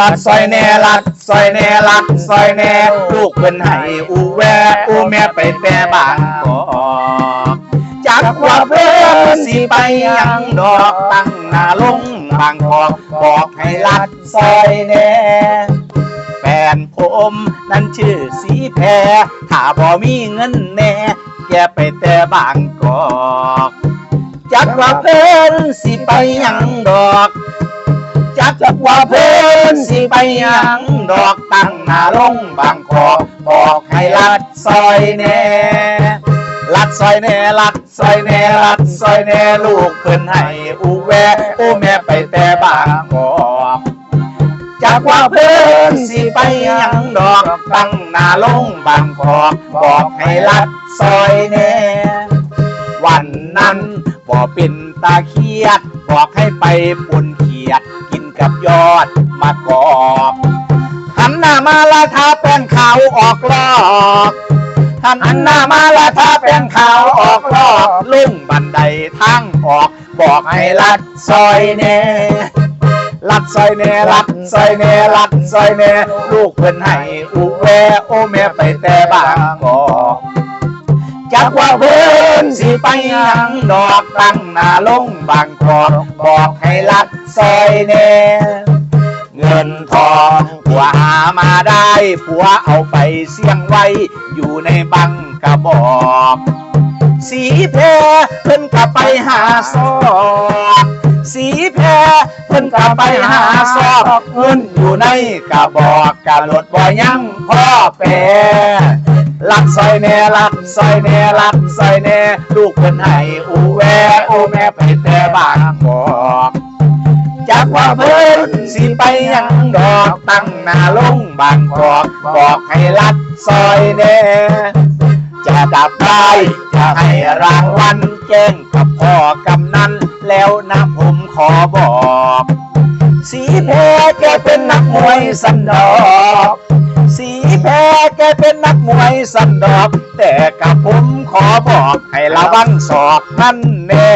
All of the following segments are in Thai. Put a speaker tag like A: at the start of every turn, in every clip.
A: ลัดซอยแน่ลัดซอยแน่ลัดซอยแน่ลูกเพิ่นให้อูแวอูแม่ไปแต่บางกอกจากว่าเพิ่นสิไปยังดอกตั้งหน้าลงบางกอกบอกให้ลัดซอยแน่แฟนผมนั่นชื่อสีแพรถ้าบ่มีเงินแน่แกไปแต่บางกอกจักว่าเพิ่นสิไปยังดอก จักว่าเพิ่นสิไปยังดอกตั้งหน้าลงบางกอบอกให้ลัดซอยแน่ลัดซอยแน่ลัดซอยแน่ลัดซอยแน่ลูกเพิ่นให้อูแวอูแม่ไปแต่บางกอกจากว่าเพื่อนสิไปยังดอกตั้งหน้าลงบางกอกบอกให้ลัดซอยแน่วันนั้นบ่เป็นตาเครียด บอกให้ไปปุ่นเขียด กับยอดมะกอกหันหน้ามาละทาแป้งขาวออกลอกหันหน้ามาละทาแป้งขาวออกลอกลุ่งบันไดทางออก บอกให้ลัดซอยแน่ลัดซอยแน่ลัดซอยแน่ลัดซอยแน่ลูกเพิ่นให้อุแวโอแม่ไปแต่บางกอก จักว่าเพิ่นสิไปหยังดอกตั้งหน้าลงบางกอกบอกให้ลัดซอยแน่เงินทองผัวหามาได้ผัวเอาไปเสี่ยงไว้ อยู่ในบังกระบอก สีแพรเพิ่นกลับไปหาซอกสีแพรเพิ่นกลับไปหาซอกเงินอยู่ในกระบอกกะรถบ่ยังพ่อแปร ลักซอยแน่ลักซอยแน่ลักซอยแน่ลูกเพิ่นให้อูแวโอแม่ไปแต่บางบอกจากว่าเพิ่นสิไปยังดอกตั้งหน้าลงบางกอกบอกให้ลัดซอยแน่จะดับได้จะให้รางวัลแจ้งกับพ่อกำนันแล้วนะผมขอบอก สีแพรแกเป็นนักมวยสันดอก สีแพรแกเป็นนักมวยสันดอก แต่กับผมขอบอกให้ระวังศอกนั่นแน่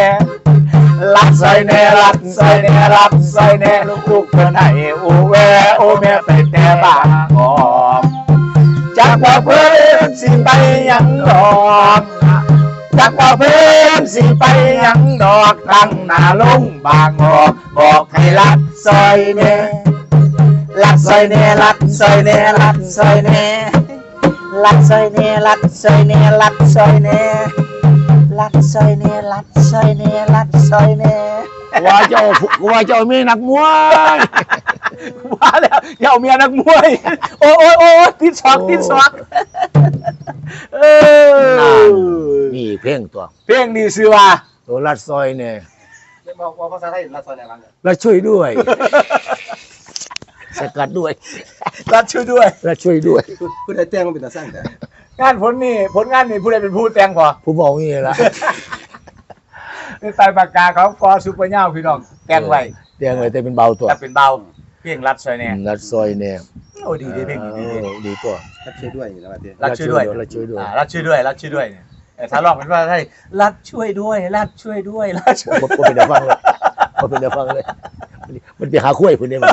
A: ลักซอยแน่ลักซอยแน่ลักซอยแน่ลูกเพื่อนให้อูแวโอแม่ไปแต่บ้านกอกจากว่าเพื่อนสิไปยังดอกจากว่าเพื่อนสิไปยังดอกตั้งหน้าลงบางออกบอกให้ลัดซอยแน่ ลัดซอยแน่ลัดซอยแน่ลัดซอยแน่ลัดซอยแน่ลัดซอยแน่ลัดซอยแน่ลัดซอยแน่ลัดซอยแน่ลัดซอยแน่
B: ว่าเจ้าว่าเจ้ามีนักมวย
A: ว่าแล้วอย่าเอาเมียนักมวย โอ้ยโอ้ยโอ้ยติดช็อกติดช็อกเออ
B: นี่เพลงตัว
A: เพลงนี้ชื่อว่า
B: ตัวรัดซอยเนี่ย
C: บอกบอกภาษาไทยรัดซอยไหนบ้าง
B: แล้วช่วยด้วย สกัดด้วย
A: รัดช่วยด้วย
B: แล้วช่วยด้วย
C: พูดได้แจ้งมันเป็นตาสร้างแต่
A: งานผลนี่ผลงานนี่ผู้ใดเป็นผู้แต่งพอ
B: ผู้บอกนี่ละ
A: ในใตปากกาของฟอซูเปอร์เน่าพี่น้องแต่งไว้
B: เตียงไว้แต่เป็นเบาตัว
A: แต่เป็นเบาเพลงรัดซอยเนี่ย
B: รัดซอยเนี่ย
A: โอ้ดีดีเพลงดีดี
B: เออดีตัว
C: รัดช่วยด้วยแล้วมาเตี้ย
A: รัดช่วยด้วย
B: รัดช่วยด้วย
A: อ่ารัดช่วยด้วยรัดช่วยด้วยเนี่ยแต่ถ้าลองเป็นว่าให้รัดช่วยด้วยรัดช่วยด้วยรัดช่วย
B: บ่บ่เป็นเดี๋ยวฟังเลยบ่เป็นเดี๋ยวฟังเลย มันไปหาคุ้ยคุณเนี่ยมัน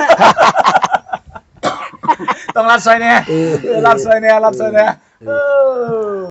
A: ต้องรัดซอยเนี่ย
B: เออ
A: เออรัดซอยเนี่ยรัดซอยเนี่ยเออ